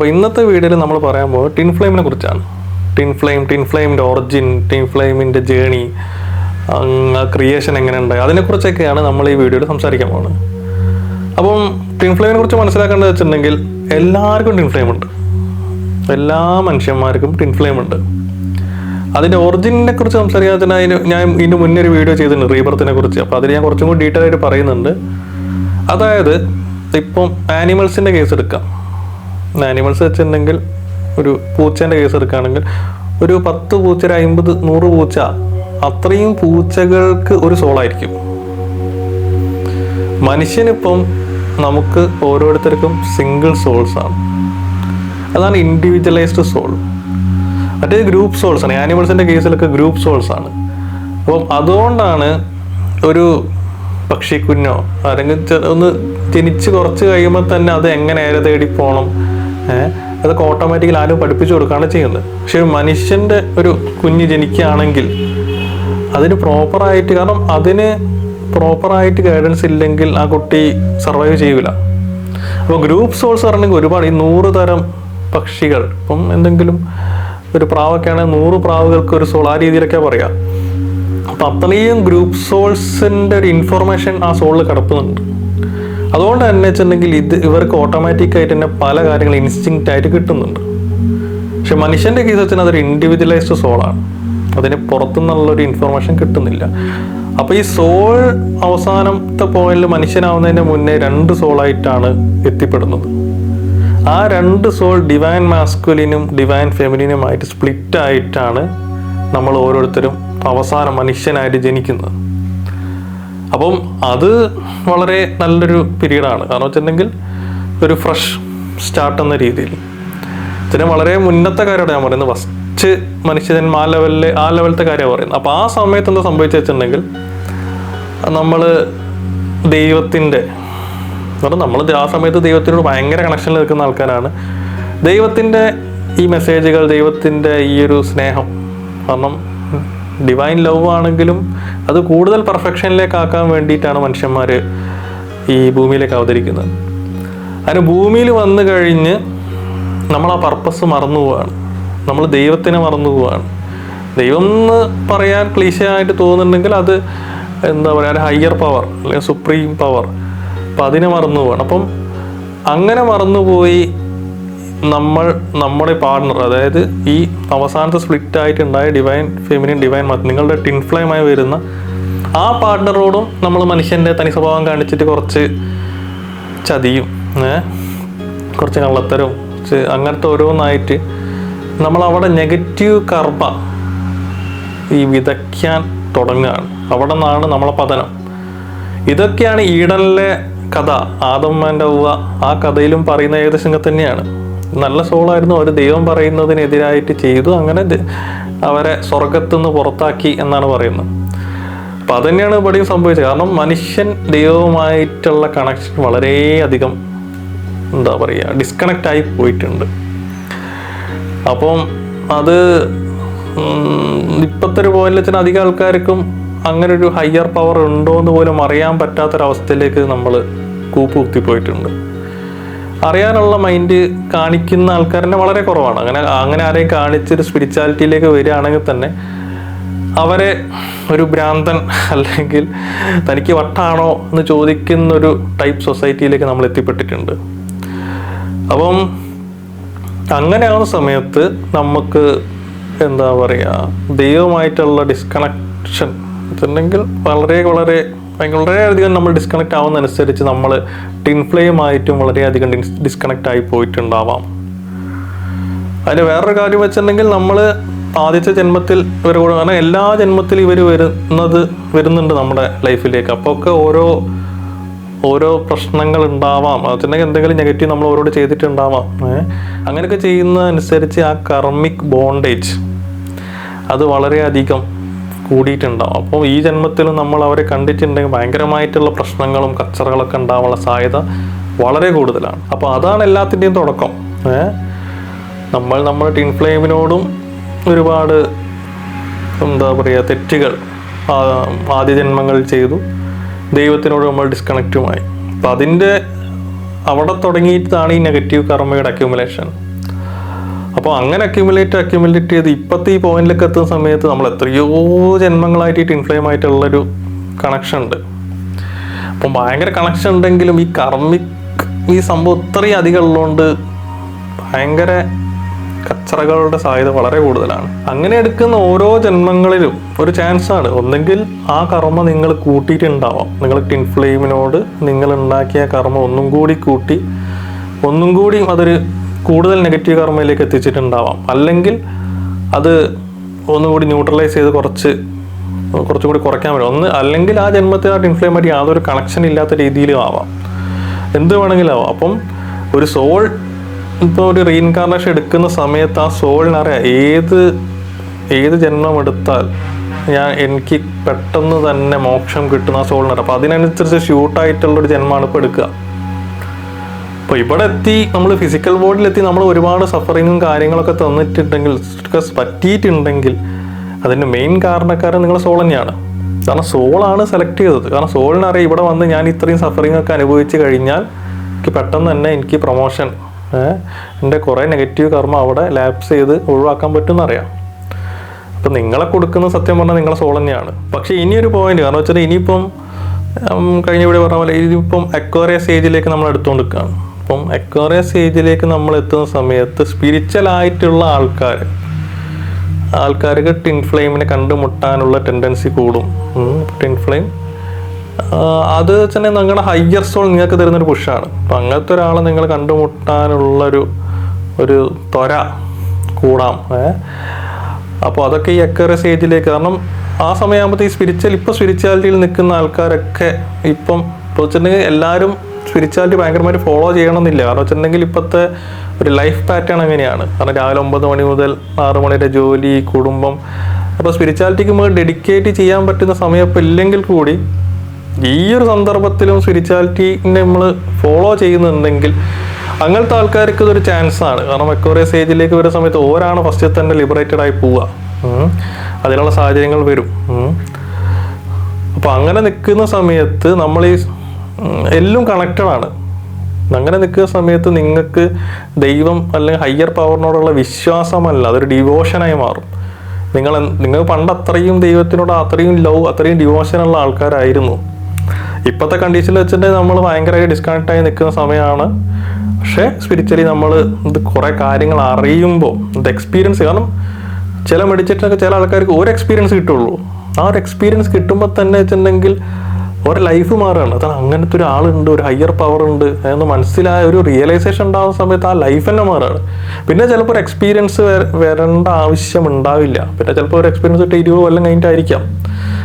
അപ്പോൾ ഇന്നത്തെ വീഡിയോയിൽ നമ്മൾ പറയാൻ പോകുന്നത് ടിൻ ഫ്ലെയിമിനെ കുറിച്ചാണ്. ടിൻ ഫ്ലെയിം ടിൻ ഫ്ലെയിമിന്റെ ഒറിജിൻ ടിൻ ഫ്ലെയിമിന്റെ ജേണി ക്രിയേഷൻ എങ്ങനെ ഉണ്ടായി അതിനെക്കുറിച്ചൊക്കെയാണ് നമ്മൾ ഈ വീഡിയോയിൽ സംസാരിക്കാൻ പോകുന്നത്. അപ്പം ടിൻ ഫ്ലെയിമിനെ കുറിച്ച് മനസ്സിലാക്കേണ്ടത് വെച്ചിട്ടുണ്ടെങ്കിൽ എല്ലാവർക്കും ടിൻ ഫ്ലെയിം ഉണ്ട്. എല്ലാ മനുഷ്യന്മാർക്കും ടിൻ ഫ്ലെയിം ഉണ്ട്. അതിന്റെ ഒറിജിനെ കുറിച്ച് സംസാരിക്കാൻ അതിന് ഞാൻ ഇതിന് മുന്നേ ഒരു വീഡിയോ ചെയ്തിട്ടുണ്ട് റീബർത്തിനെ കുറിച്ച്. അപ്പോൾ അതിൽ ഞാൻ കുറച്ചും കൂടി ഡീറ്റെയിൽ ആയിട്ട് പറയുന്നുണ്ട്. അതായത് ഇപ്പം ആനിമൽസിന്റെ കേസ് എടുക്കാം. ആനിമൽസ് വെച്ചിട്ടുണ്ടെങ്കിൽ ഒരു പൂച്ചേന്റെ കേസ് എടുക്കുകയാണെങ്കിൽ ഒരു പത്ത് പൂച്ച ഒരു അമ്പത് നൂറ് പൂച്ച അത്രയും പൂച്ചകൾക്ക് ഒരു സോളായിരിക്കും മനുഷ്യനിപ്പം നമുക്ക് ഓരോരുത്തർക്കും സിംഗിൾ സോൾസ് ആണ്. അതാണ് ഇൻഡിവിജ്വലൈസ്ഡ് സോൾ മറ്റേ ഗ്രൂപ്പ് സോൾസ് ആണ്. ആനിമൽസിന്റെ കേസിലൊക്കെ ഗ്രൂപ്പ് സോൾസ് ആണ്. അപ്പം അതുകൊണ്ടാണ് ഒരു പക്ഷിക്കുഞ്ഞോ അല്ലെങ്കിൽ ഒന്ന് ജനിച്ച് കുറച്ച് കഴിയുമ്പോൾ തന്നെ അത് എങ്ങനെ ഏറെ തേടി പോകണം അതൊക്കെ ഓട്ടോമാറ്റിക്കലി ആരും പഠിപ്പിച്ചു കൊടുക്കുകയാണ് ചെയ്യുന്നത്. പക്ഷെ ഒരു മനുഷ്യന്റെ ഒരു കുഞ്ഞ് ജനിക്കുകയാണെങ്കിൽ അതിന് പ്രോപ്പറായിട്ട് കാരണം അതിന് പ്രോപ്പറായിട്ട് ഗൈഡൻസ് ഇല്ലെങ്കിൽ ആ കുട്ടി സർവൈവ് ചെയ്യൂല. അപ്പോൾ ഗ്രൂപ്പ് സോൾസ് പറഞ്ഞെങ്കിൽ ഒരുപാട് ഈ നൂറ് തരം പക്ഷികൾ ഇപ്പം എന്തെങ്കിലും ഒരു പ്രാവൊക്കെ ആണെങ്കിൽ നൂറ് പ്രാവുകൾക്ക് ഒരു സോൾ ആ രീതിയിലൊക്കെ പറയാം. അപ്പം അത്രയും ഗ്രൂപ്പ് സോൾസിന്റെ ഒരു ഇൻഫർമേഷൻ ആ സോളിൽ കിടപ്പുന്നുണ്ട് അതുകൊണ്ട് തന്നെ വെച്ചിട്ടുണ്ടെങ്കിൽ ഇത് ഇവർക്ക് ഓട്ടോമാറ്റിക് ആയിട്ട് തന്നെ പല കാര്യങ്ങളും ഇൻസ്റ്റിങ്ക്റ്റ് ആയിട്ട് കിട്ടുന്നുണ്ട്. പക്ഷെ മനുഷ്യന്റെ കേസ് വെച്ചാൽ അതൊരു ഇൻഡിവിജ്വലൈസ്ഡ് സോളാണ് അതിന് പുറത്തുനിന്നുള്ള ഒരു ഇൻഫർമേഷൻ കിട്ടുന്നില്ല. അപ്പൊ ഈ സോൾ അവസാനത്തെ പോയിന്റിൽ മനുഷ്യനാവുന്നതിന് മുന്നേ രണ്ട് സോളായിട്ടാണ് എത്തിപ്പെടുന്നത്. ആ രണ്ട് സോൾ ഡിവൈൻ മാസ്കുലിനും ഡിവൈൻ ഫെമിനിനുമായിട്ട് സ്പ്ലിറ്റ് ആയിട്ടാണ് നമ്മൾ ഓരോരുത്തരും അവസാനം മനുഷ്യനായിട്ട് ജനിക്കുന്നത്. അപ്പം അത് വളരെ നല്ലൊരു പീരീഡാണ്. കാരണം വെച്ചിട്ടുണ്ടെങ്കിൽ ഒരു ഫ്രഷ് സ്റ്റാർട്ട് എന്ന രീതിയിൽ. ഇതിന് വളരെ മുന്നത്തെ കാര്യമാണ് ഞാൻ പറയുന്നത്. ഫസ്റ്റ് മനുഷ്യൻ ആ ലെവലിൽ ആ ലെവലത്തെ കാര്യമാണ് പറയുന്നത്. അപ്പോൾ ആ സമയത്ത് എന്താ സംഭവിച്ചു വെച്ചിട്ടുണ്ടെങ്കിൽ നമ്മൾ ദൈവത്തിന്റെ നമ്മൾ ആ സമയത്ത് ദൈവത്തിനോട് ഭയങ്കര കണക്ഷനിൽ നിൽക്കുന്ന ആൾക്കാരാണ്. ദൈവത്തിന്റെ ഈ മെസ്സേജുകൾ ദൈവത്തിന്റെ ഈ ഒരു സ്നേഹം കാരണം ഡിവൈൻ ലവ് ആണെങ്കിലും അത് കൂടുതൽ പെർഫെക്ഷനിലേക്ക് ആക്കാൻ വേണ്ടിയിട്ടാണ് മനുഷ്യന്മാർ ഈ ഭൂമിയിലേക്ക് അവതരിക്കുന്നത്. അതിന് ഭൂമിയിൽ വന്നു കഴിഞ്ഞ് നമ്മൾ ആ പർപ്പസ് മറന്നു പോവാണ്. നമ്മൾ ദൈവത്തിനെ മറന്നു പോവാണ്. ദൈവം എന്ന് പറയാൻ ക്ലീശയായിട്ട് തോന്നുന്നുണ്ടെങ്കിൽ അത് എന്താ പറയുക ഒരു ഹയർ പവർ അല്ലെങ്കിൽ സുപ്രീം പവർ അപ്പം അതിനെ മറന്നു പോവാണ്. അപ്പം അങ്ങനെ മറന്നുപോയി നമ്മൾ നമ്മുടെ പാർട്ണർ അതായത് ഈ അവസാനത്തെ സ്പ്ലിറ്റ് ആയിട്ടുണ്ടായ ഡിവൈൻ ഫെമിനിൻ ഡിവൈൻ മത് നിങ്ങളുടെ ടിൻ ഫ്ലെയിമായി വരുന്ന ആ പാർട്ണറോടും നമ്മൾ മനുഷ്യന്റെ തനി സ്വഭാവം കാണിച്ചിട്ട് കുറച്ച് ചതിയും കുറച്ച് കള്ളത്തരവും കുറച്ച് അങ്ങനത്തെ ഓരോന്നായിട്ട് നമ്മൾ അവിടെ നെഗറ്റീവ് കർമ്മ ഈ വിതയ്ക്കാൻ തുടങ്ങുകയാണ്. അവിടെ നിന്നാണ് നമ്മളെ പതനം. ഇതൊക്കെയാണ് ഈടനിലെ കഥ. ആദമ്മന്റെ ഉവ്വ ആ കഥയിലും പറയുന്ന ഏകദേശം തന്നെയാണ്. നല്ല സോളായിരുന്നു. അവർ ദൈവം പറയുന്നതിനെതിരായിട്ട് ചെയ്തു. അങ്ങനെ അവരെ സ്വർഗത്തു നിന്ന് പുറത്താക്കി എന്നാണ് പറയുന്നത്. അപ്പം അത് തന്നെയാണ് ഇവിടെയും സംഭവിച്ചത്. കാരണം മനുഷ്യൻ ദൈവവുമായിട്ടുള്ള കണക്ഷൻ വളരെയധികം എന്താ പറയുക ഡിസ്കണക്റ്റ് ആയി പോയിട്ടുണ്ട്. അപ്പം അത് ഇപ്പോഴത്തെ ഒരു പോയിന്റിൽ അധികം ആൾക്കാർക്കും അങ്ങനെ ഒരു ഹയർ പവർ ഉണ്ടോ എന്ന് പോലും അറിയാൻ പറ്റാത്തൊരവസ്ഥയിലേക്ക് നമ്മൾ കൂപ്പുകുത്തി പോയിട്ടുണ്ട്. അറിയാനുള്ള മൈൻഡ് കാണിക്കുന്ന ആൾക്കാരനെ വളരെ കുറവാണ്. അങ്ങനെ അങ്ങനെ ആരെയും കാണിച്ചൊരു സ്പിരിച്വാലിറ്റിയിലേക്ക് വരികയാണെങ്കിൽ തന്നെ അവരെ ഒരു ഭ്രാന്തൻ അല്ലെങ്കിൽ തനിക്ക് വട്ടാണോ എന്ന് ചോദിക്കുന്നൊരു ടൈപ്പ് സൊസൈറ്റിയിലേക്ക് നമ്മൾ എത്തിപ്പെട്ടിട്ടുണ്ട്. അപ്പം അങ്ങനെ ആവുന്ന സമയത്ത് നമുക്ക് എന്താ പറയുക ദൈവമായിട്ടുള്ള ഡിസ്കണക്ഷൻ എന്നുണ്ടെങ്കിൽ വളരെ വളരെ വളരെയധികം നമ്മൾ ഡിസ്കണക്ട് ആവുന്നതനുസരിച്ച് നമ്മൾ ടിൻ ഫ്ലെയിമായിട്ടും വളരെയധികം ഡിസ്കണക്ട് ആയി പോയിട്ടുണ്ടാവാം. അതിന് വേറൊരു കാര്യം വെച്ചിട്ടുണ്ടെങ്കിൽ നമ്മൾ ആദ്യത്തെ ജന്മത്തിൽ ഇവർ കാരണം എല്ലാ ജന്മത്തിലും ഇവർ വരുന്നത് വരുന്നുണ്ട് നമ്മുടെ ലൈഫിലേക്ക്. അപ്പോൾ ഒക്കെ ഓരോ ഓരോ പ്രശ്നങ്ങൾ ഉണ്ടാവാം. അതുണ്ടെങ്കിൽ എന്തെങ്കിലും നെഗറ്റീവ് നമ്മൾ ഓരോട് ചെയ്തിട്ടുണ്ടാവാം. ഏഹ് ചെയ്യുന്ന അനുസരിച്ച് ആ കർമ്മിക് ബോണ്ടേജ് അത് വളരെയധികം കൂടിയിട്ടുണ്ടാവും. അപ്പോൾ ഈ ജന്മത്തിൽ നമ്മൾ അവരെ കണ്ടിട്ടുണ്ടെങ്കിൽ ഭയങ്കരമായിട്ടുള്ള പ്രശ്നങ്ങളും കച്ചറകളൊക്കെ ഉണ്ടാവാനുള്ള സാധ്യത വളരെ കൂടുതലാണ്. അപ്പോൾ അതാണ് എല്ലാത്തിന്റെയും തുടക്കം. നമ്മൾ നമ്മുടെ ടിൻ ഫ്ലെയിമിനോടും ഒരുപാട് എന്താ പറയുക തെറ്റുകൾ ആദ്യ ജന്മങ്ങൾ ചെയ്തു. ദൈവത്തിനോട് നമ്മൾ ഡിസ്കണക്റ്റുമായി അപ്പം അതിന്റെ അവിടെ തുടങ്ങിയിട്ടാണ് ഈ നെഗറ്റീവ് കർമ്മയുടെ അക്യുമുലേഷൻ അപ്പോൾ അങ്ങനെ അക്യുമുലേറ്റ് അക്യുമുലേറ്റ് ചെയ്ത് ഇപ്പോഴത്തെ ഈ പോയിന്റിലേക്ക് എത്തുന്ന സമയത്ത് നമ്മൾ എത്രയോ ജന്മങ്ങളായിട്ട് ഇൻഫ്ലെയിം ആയിട്ടുള്ളൊരു കണക്ഷൻ ഉണ്ട്. അപ്പം ഭയങ്കര കണക്ഷൻ ഉണ്ടെങ്കിലും ഈ കർമ്മിക് ഈ സംഭവം ഇത്രയും അധികം ഉള്ളതുകൊണ്ട് ഭയങ്കര കച്ചറകളുടെ സാധ്യത വളരെ കൂടുതലാണ്. അങ്ങനെ എടുക്കുന്ന ഓരോ ജന്മങ്ങളിലും ഒരു ചാൻസ് ആണ്. ഒന്നെങ്കിൽ ആ കർമ്മ നിങ്ങൾ കൂട്ടിയിട്ടുണ്ടാവാം. നിങ്ങൾ ടിൻഫ്ലെയിമിനോട് നിങ്ങൾ ഉണ്ടാക്കിയ കർമ്മ ഒന്നും കൂടി കൂട്ടി ഒന്നും കൂടി അതൊരു കൂടുതൽ നെഗറ്റീവ് കർമ്മയിലേക്ക് എത്തിച്ചിട്ടുണ്ടാവാം. അല്ലെങ്കിൽ അത് ഒന്നുകൂടി ന്യൂട്രലൈസ് ചെയ്ത് കുറച്ച് കുറച്ചുകൂടി കുറയ്ക്കാൻ പറ്റും. ഒന്ന് അല്ലെങ്കിൽ ആ ജന്മത്തിനായിട്ട് ഇൻഫ്ലേമായിട്ട് യാതൊരു കണക്ഷൻ ഇല്ലാത്ത രീതിയിലും ആവാം. എന്ത് വേണമെങ്കിലും ആവാം. അപ്പം ഒരു സോൾ ഇപ്പോൾ ഒരു റീഇൻകാർണേഷൻ എടുക്കുന്ന സമയത്ത് ആ സോളിനറിയാം ഏത് ഏത് ജന്മം എടുത്താൽ ഞാൻ എനിക്ക് പെട്ടെന്ന് തന്നെ മോക്ഷം കിട്ടുന്ന ആ സോളിനറിയാം അപ്പം അതിനനുസരിച്ച് ഷൂട്ടായിട്ടുള്ളൊരു ജന്മമാണ് ഇപ്പോൾ എടുക്കുക. അപ്പോൾ ഇവിടെ എത്തി നമ്മൾ ഫിസിക്കൽ ബോഡിയിലെത്തി നമ്മൾ ഒരുപാട് സഫറിങ്ങും കാര്യങ്ങളൊക്കെ തന്നിട്ടുണ്ടെങ്കിൽ പറ്റിയിട്ടുണ്ടെങ്കിൽ അതിന്റെ മെയിൻ കാരണക്കാരൻ നിങ്ങൾ സോൾ തന്നെയാണ്. കാരണം സോളാണ് സെലക്ട് ചെയ്തത്. കാരണം സോളിനറിയാം ഇവിടെ വന്ന് ഞാൻ ഇത്രയും സഫറിങ് ഒക്കെ അനുഭവിച്ച് കഴിഞ്ഞാൽ എനിക്ക് പെട്ടെന്ന് തന്നെ എനിക്ക് പ്രൊമോഷൻ എന്റെ കുറേ നെഗറ്റീവ് കർമ്മ അവിടെ ലാപ്സ് ചെയ്ത് ഒഴിവാക്കാൻ പറ്റുമെന്നറിയാം. അപ്പം നിങ്ങളെ കൊടുക്കുന്ന സത്യം പറഞ്ഞാൽ നിങ്ങളെ സോൾ തന്നെയാണ്. പക്ഷേ ഇനിയൊരു പോയിന്റ് കാരണം വെച്ചാൽ ഇനിയിപ്പം കഴിഞ്ഞ ഇവിടെ പറഞ്ഞ പോലെ ഇനിയിപ്പം അക്വറിയ സ്റ്റേജിലേക്ക് നമ്മൾ എടുത്തുകൊണ്ട് നിൽക്കുകയാണ്. അപ്പം അക്വറിയ സ്റ്റേജിലേക്ക് നമ്മൾ എത്തുന്ന സമയത്ത് സ്പിരിച്വൽ ആയിട്ടുള്ള ആൾക്കാർ ആൾക്കാർക്ക് ടിൻ ഫ്ലെയിമിനെ കണ്ടുമുട്ടാനുള്ള ടെൻഡൻസി കൂടും. ടിൻ ഫ്ലെയിം അത് തന്നെ നിങ്ങളുടെ ഹയ്യർ സോൾ നിങ്ങൾക്ക് തരുന്നൊരു പുഷാണ് അപ്പം അങ്ങനത്തെ ഒരാളെ നിങ്ങൾ കണ്ടുമുട്ടാനുള്ളൊരു ഒരു ത്വര കൂടാം. അപ്പോൾ അതൊക്കെ ഈ അക്കറ സ്റ്റേജിലേക്ക് കാരണം ആ സമയമാകുമ്പോൾ ഈ സ്പിരിച്വൽ ഇപ്പോൾ സ്പിരിച്വാലിറ്റിയിൽ നിൽക്കുന്ന ആൾക്കാരൊക്കെ ഇപ്പം ഇപ്പോൾ വെച്ചിട്ടുണ്ടെങ്കിൽ എല്ലാവരും സ്പിരിച്വാലിറ്റി ഭയങ്കരമായിട്ട് ഫോളോ ചെയ്യണമെന്നില്ല. കാരണം വെച്ചിട്ടുണ്ടെങ്കിൽ ഇപ്പോഴത്തെ ഒരു ലൈഫ് പാറ്റേൺ അങ്ങനെയാണ്. കാരണം രാവിലെ ഒമ്പത് മണി മുതൽ ആറ് മണി വരെ ജോലി കുടുംബം. അപ്പോൾ സ്പിരിച്വാലിറ്റിക്ക് നമുക്ക് ഡെഡിക്കേറ്റ് ചെയ്യാൻ പറ്റുന്ന സമയം ഇപ്പോൾ ഇല്ലെങ്കിൽ കൂടി ഈ ഒരു സന്ദർഭത്തിലും സ്പിരിച്വാലിറ്റിനെ നമ്മൾ ഫോളോ ചെയ്യുന്നുണ്ടെങ്കിൽ അങ്ങനത്തെ ആൾക്കാർക്ക് ഇതൊരു ചാൻസ് ആണ്. കാരണം എക്കോറിയ സ്റ്റേജിലേക്ക് വരുന്ന സമയത്ത് ഓരാണ് ഫസ്റ്റ് തന്നെ ലിബറേറ്റഡ് ആയി പോവുക. അതിനുള്ള സാഹചര്യങ്ങൾ വരും. അപ്പോൾ അങ്ങനെ നിൽക്കുന്ന സമയത്ത് നമ്മൾ ഈ എല്ലാം കണക്റ്റഡ് ആണ്. അങ്ങനെ നിൽക്കുന്ന സമയത്ത് നിങ്ങൾക്ക് ദൈവം അല്ലെങ്കിൽ ഹയ്യർ പവറിനോടുള്ള വിശ്വാസമല്ല അതൊരു ഡിവോഷനായി മാറും. നിങ്ങൾ നിങ്ങൾ പണ്ട് അത്രയും ദൈവത്തിനോട് അത്രയും ലവ് അത്രയും ഡിവോഷനുള്ള ആൾക്കാരായിരുന്നു. ഇപ്പോഴത്തെ കണ്ടീഷനിൽ വെച്ചിട്ടുണ്ടെങ്കിൽ നമ്മൾ ഭയങ്കരമായി ഡിസ്കണക്ട് ആയി നിൽക്കുന്ന സമയമാണ്. പക്ഷേ സ്പിരിച്വലി നമ്മൾ ഇത് കുറേ കാര്യങ്ങൾ അറിയുമ്പോൾ ഇത് എക്സ്പീരിയൻസ് കാരണം ചില മെഡിറ്റേഷനൊക്കെ ചില ആൾക്കാർക്ക് ഒരു എക്സ്പീരിയൻസ് കിട്ടുള്ളൂ. ആ ഒരു എക്സ്പീരിയൻസ് കിട്ടുമ്പോൾ തന്നെ വെച്ചിട്ടുണ്ടെങ്കിൽ ഒരു ലൈഫ് മാറുകയാണ്. അതാണ് അങ്ങനത്തെ ഒരു ആളുണ്ട് ഒരു ഹയർ പവർ ഉണ്ട് എന്ന് മനസ്സിലായ ഒരു റിയലൈസേഷൻ ഉണ്ടാകുന്ന സമയത്ത് ആ ലൈഫ് തന്നെ മാറുകയാണ്. പിന്നെ ചിലപ്പോൾ ഒരു എക്സ്പീരിയൻസ് വരേണ്ട ആവശ്യം ഉണ്ടാവില്ല. പിന്നെ ചിലപ്പോൾ ഒരു എക്സ്പീരിയൻസ് ഇട്ട് ഇരുപത് കൊല്ലം കഴിഞ്ഞിട്ടായിരിക്കാം.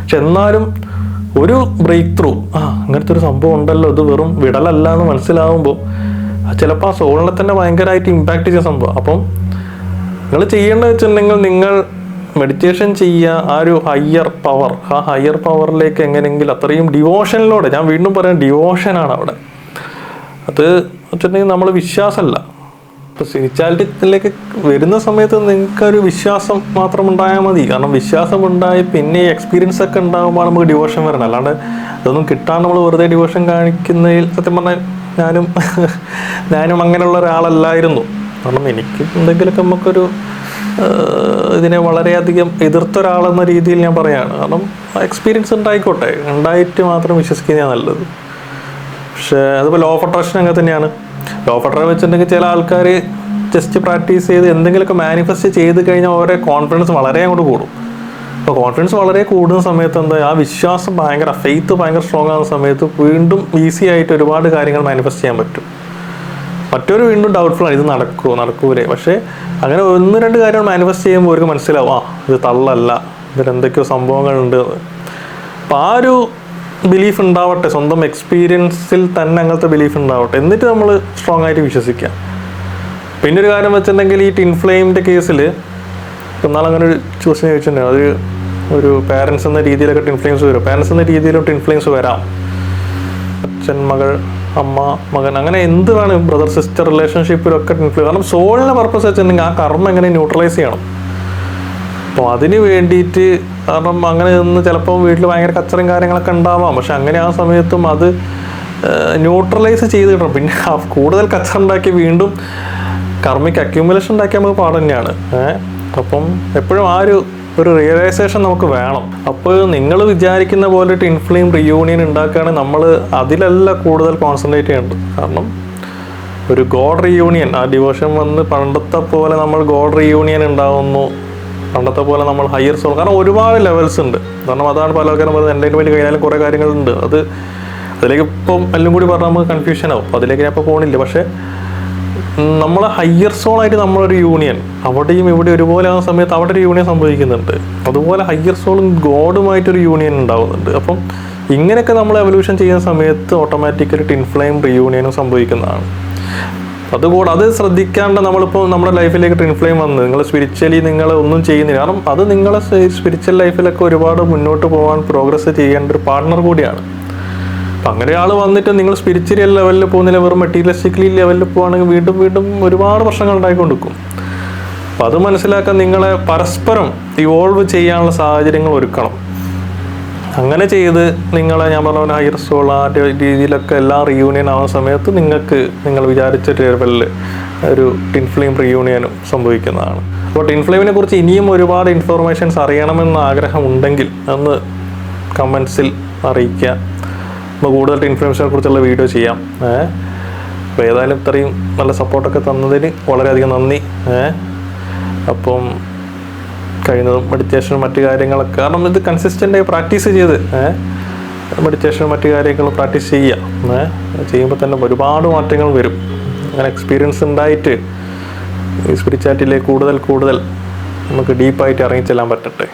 പക്ഷെ എന്നാലും ഒരു ബ്രേക്ക് ത്രൂ ആ അങ്ങനത്തെ ഒരു സംഭവം ഉണ്ടല്ലോ. ഇത് വെറും വിടലല്ല എന്ന് മനസ്സിലാവുമ്പോൾ ചിലപ്പോൾ ആ സോളിനെ തന്നെ ഭയങ്കരമായിട്ട് ഇമ്പാക്ട് ചെയ്യുന്ന സംഭവം. അപ്പം നിങ്ങൾ ചെയ്യേണ്ടത് വെച്ചിട്ടുണ്ടെങ്കിൽ നിങ്ങൾ മെഡിറ്റേഷൻ ചെയ്യുക ആ ഒരു ഹയ്യർ പവർ ആ ഹയ്യർ പവറിലേക്ക് എങ്ങനെയെങ്കിലും അത്രയും ഡിവോഷനിലൂടെ ഞാൻ വീണ്ടും പറയാം ഡിവോഷനാണ് അവിടെ. അത് വെച്ചിട്ടുണ്ടെങ്കിൽ നമ്മൾ വിശ്വാസമല്ല. ഇപ്പോൾ സ്പിരിച്വാലിറ്റിയിലേക്ക് വരുന്ന സമയത്ത് നിങ്ങൾക്കൊരു വിശ്വാസം മാത്രം ഉണ്ടായാൽ മതി. കാരണം വിശ്വാസം ഉണ്ടായി പിന്നെ എക്സ്പീരിയൻസ് ഒക്കെ ഉണ്ടാകുമ്പോൾ നമുക്ക് ഡിവോഷൻ വരണം അല്ലാണ്ട് അതൊന്നും കിട്ടാൻ നമ്മൾ വെറുതെ ഡിവോഷൻ കാണിക്കുന്നതിൽ സത്യം പറഞ്ഞാൽ ഞാനും ഞാനും അങ്ങനെയുള്ള ഒരാളല്ലായിരുന്നു. കാരണം എനിക്ക് എന്തെങ്കിലുമൊക്കെ നമുക്കൊരു ഇതിനെ വളരെയധികം എതിർത്തൊരാളെന്ന രീതിയിൽ ഞാൻ പറയാണ്. കാരണം എക്സ്പീരിയൻസ് ഉണ്ടായിക്കോട്ടെ. ഉണ്ടായിട്ട് മാത്രം വിശ്വസിക്കുന്നതാണ് നല്ലത്. പക്ഷേ അതിപ്പോൾ ലോ ഓഫ് അങ്ങനെ തന്നെയാണ്. ലോ ഓഫ് വെച്ചിട്ടുണ്ടെങ്കിൽ ചില ആൾക്കാർ ജസ്റ്റ് പ്രാക്ടീസ് ചെയ്ത് എന്തെങ്കിലുമൊക്കെ മാനിഫെസ്റ്റ് ചെയ്ത് കഴിഞ്ഞാൽ അവരെ കോൺഫിഡൻസ് വളരെ അങ്ങോട്ട് കൂടും. അപ്പോൾ കോൺഫിഡൻസ് വളരെ കൂടുന്ന സമയത്ത് എന്താ ആ വിശ്വാസം ഭയങ്കര ഫെയ്ത്ത് ഭയങ്കര സ്ട്രോങ് ആകുന്ന സമയത്ത് വീണ്ടും ഈസി ആയിട്ട് ഒരുപാട് കാര്യങ്ങൾ മാനിഫെസ്റ്റ് ചെയ്യാൻ പറ്റും. മറ്റൊരു വീണ്ടും ഡൗട്ട്ഫുൾ ആണ്. ഇത് നടക്കുമോ നടക്കൂലേ. പക്ഷേ അങ്ങനെ ഒന്ന് രണ്ട് കാര്യങ്ങൾ മാനിഫെസ്റ്റ് ചെയ്യുമ്പോൾ അവർക്ക് മനസ്സിലാവും ആ ഇത് തള്ളല്ല. ഇതിൽ എന്തൊക്കെയോ സംഭവങ്ങളുണ്ട്. അപ്പോൾ ആ ഒരു ബിലീഫ് ഉണ്ടാവട്ടെ. സ്വന്തം എക്സ്പീരിയൻസിൽ തന്നെ അങ്ങനത്തെ ബിലീഫ് ഉണ്ടാവട്ടെ. എന്നിട്ട് നമ്മൾ സ്ട്രോങ് ആയിട്ട് വിശ്വസിക്കാം പിന്നെ ഒരു കാര്യം വെച്ചിട്ടുണ്ടെങ്കിൽ ഈ ടിൻഫ്ലെയിമിന്റെ കേസിൽ എന്നാൽ അങ്ങനെ ഒരു ചൂസ് ചോദിച്ചിട്ടുണ്ടെങ്കിൽ അത് ഒരു പാരൻസ് എന്ന രീതിയിലൊക്കെ ടിൻ ഫ്ലെയിംസ് വരും. പാരൻസ് എന്ന രീതിയിലും ടിൻഫ്ലെയിംസ് വരാം. അച്ഛൻ മകൾ അമ്മ മകൻ അങ്ങനെ എന്ത് വേണം ബ്രദർ സിസ്റ്റർ റിലേഷൻഷിപ്പിലൊക്കെ ഇൻഫ്ലൂ കാരണം സോളിന്റെ പർപ്പസ് വെച്ചിട്ടുണ്ടെങ്കിൽ ആ കർമ്മം എങ്ങനെ ന്യൂട്രലൈസ് ചെയ്യണം? അപ്പോൾ അതിന് വേണ്ടിയിട്ട് കാരണം അങ്ങനെ നിന്ന് ചിലപ്പോൾ വീട്ടിൽ ഭയങ്കര കച്ചറും കാര്യങ്ങളൊക്കെ ഉണ്ടാവാം. പക്ഷെ അങ്ങനെ ആ സമയത്തും അത് ന്യൂട്രലൈസ് ചെയ്ത് കിട്ടണം. പിന്നെ കൂടുതൽ കച്ചറ ഉണ്ടാക്കി വീണ്ടും കർമ്മിക്ക് അക്യൂമുലേഷൻ ഉണ്ടാക്കിയാൽ നമുക്ക് പാട് തന്നെയാണ്. ഏഹ് അപ്പം എപ്പോഴും ആ ഒരു ഒരു റിയലൈസേഷൻ നമുക്ക് വേണം. അപ്പോൾ നിങ്ങൾ വിചാരിക്കുന്ന പോലെ ഇൻഫ്ലെയിം റിയൂണിയൻ ഉണ്ടാക്കുകയാണെങ്കിൽ നമ്മൾ അതിലല്ല കൂടുതൽ കോൺസെൻട്രേറ്റ് ചെയ്യേണ്ടത്. കാരണം ഒരു ഗോഡ് റിയൂണിയൻ ആ ഡിവോഷൻ വന്ന് പണ്ടത്തെ പോലെ നമ്മൾ ഗോഡ് റിയൂണിയൻ ഉണ്ടാകുന്നു പണ്ടത്തെ പോലെ നമ്മൾ ഹയർ സോൾ കാരണം ഒരുപാട് ലെവൽസ് ഉണ്ട്. കാരണം അതാണ് പല ആൾക്കാരും പറയുന്നത് എന്റർടൈൻമെന്റ് കഴിഞ്ഞാലും കുറേ കാര്യങ്ങളുണ്ട്. അത് അതിലേക്ക് ഇപ്പം എല്ലാം കൂടി പറഞ്ഞാൽ നമുക്ക് കൺഫ്യൂഷൻ ആവും. അതിലേക്ക് ഞാൻ ഇപ്പോൾ പോകണില്ല പക്ഷേ നമ്മൾ ഹയ്യർ സോളായിട്ട് നമ്മളൊരു യൂണിയൻ അവിടെയും ഇവിടെ ഒരുപോലെ ആകുന്ന സമയത്ത് അവിടെ ഒരു യൂണിയൻ സംഭവിക്കുന്നുണ്ട്. അതുപോലെ ഹയ്യർ സോളും ഗോഡുമായിട്ടൊരു യൂണിയൻ ഉണ്ടാകുന്നുണ്ട് അപ്പം ഇങ്ങനെയൊക്കെ നമ്മൾ എവല്യൂഷൻ ചെയ്യുന്ന സമയത്ത് ഓട്ടോമാറ്റിക്കലി ടിൻഫ്ലെയിം റിയൂണിയനും സംഭവിക്കുന്നതാണ്. അതുകൂടെ അത് ശ്രദ്ധിക്കാണ്ട് നമ്മളിപ്പോൾ നമ്മുടെ ലൈഫിലേക്ക് ട്രിൻഫ്ലെയിം വന്ന് നിങ്ങൾ സ്പിരിച്വലി നിങ്ങൾ ഒന്നും ചെയ്യുന്നില്ല. കാരണം അത് നിങ്ങളെ സ്പിരിച്വൽ ലൈഫിലൊക്കെ ഒരുപാട് മുന്നോട്ട് പോകാൻ പ്രോഗ്രസ് ചെയ്യേണ്ട ഒരു പാർട്ണർ കൂടിയാണ്. അപ്പം അങ്ങനെ ഒരാൾ വന്നിട്ട് നിങ്ങൾ സ്പിരിച്വൽ ലെവലിൽ പോകുന്നില്ല വെറും മെറ്റീരിയലിസ്റ്റിക്കലി ലെവലിൽ പോകുകയാണെങ്കിൽ വീണ്ടും വീണ്ടും ഒരുപാട് പ്രശ്നങ്ങൾ ഉണ്ടായിക്കൊണ്ടിരിക്കും. അപ്പം അത് മനസ്സിലാക്കാൻ നിങ്ങളെ പരസ്പരം ഇവോൾവ് ചെയ്യാനുള്ള സാഹചര്യങ്ങൾ ഒരുക്കണം. അങ്ങനെ ചെയ്ത് നിങ്ങളെ ഞാൻ പറഞ്ഞ ഹയർ സോൾ ആ രീതിയിലൊക്കെ എല്ലാ റിയൂണിയൻ ആവുന്ന സമയത്ത് നിങ്ങൾക്ക് നിങ്ങൾ വിചാരിച്ച ലെവലിൽ ഒരു ടിൻഫ്ലെയിം റിയൂണിയനും സംഭവിക്കുന്നതാണ്. അപ്പോൾ ടിൻഫ്ലെയിമിനെ കുറിച്ച് ഇനിയും ഒരുപാട് ഇൻഫോർമേഷൻസ് അറിയണമെന്ന ആഗ്രഹമുണ്ടെങ്കിൽ അന്ന് കമൻസിൽ അറിയിക്കുക. അപ്പോൾ കൂടുതൽ ഇൻഫർമേഷനെ കുറിച്ചുള്ള വീഡിയോ ചെയ്യാം. അപ്പോൾ ഏതായാലും ഇത്രയും നല്ല സപ്പോർട്ടൊക്കെ തന്നതിന് വളരെയധികം നന്ദി. അപ്പം കഴിയുന്നതും മെഡിറ്റേഷനും മറ്റു കാര്യങ്ങളൊക്കെ കാരണം ഇത് കൺസിസ്റ്റന്റായി പ്രാക്ടീസ് ചെയ്ത് മെഡിറ്റേഷനും മറ്റു കാര്യങ്ങളും പ്രാക്ടീസ് ചെയ്യുക ഏഹ് ചെയ്യുമ്പോൾ തന്നെ ഒരുപാട് മാറ്റങ്ങൾ വരും. അങ്ങനെ എക്സ്പീരിയൻസ് ഉണ്ടായിട്ട് സ്പിരിച്വാലിറ്റിയിലേക്ക് കൂടുതൽ കൂടുതൽ നമുക്ക് ഡീപ്പായിട്ട് ഇറങ്ങിച്ചെല്ലാൻ പറ്റട്ടെ.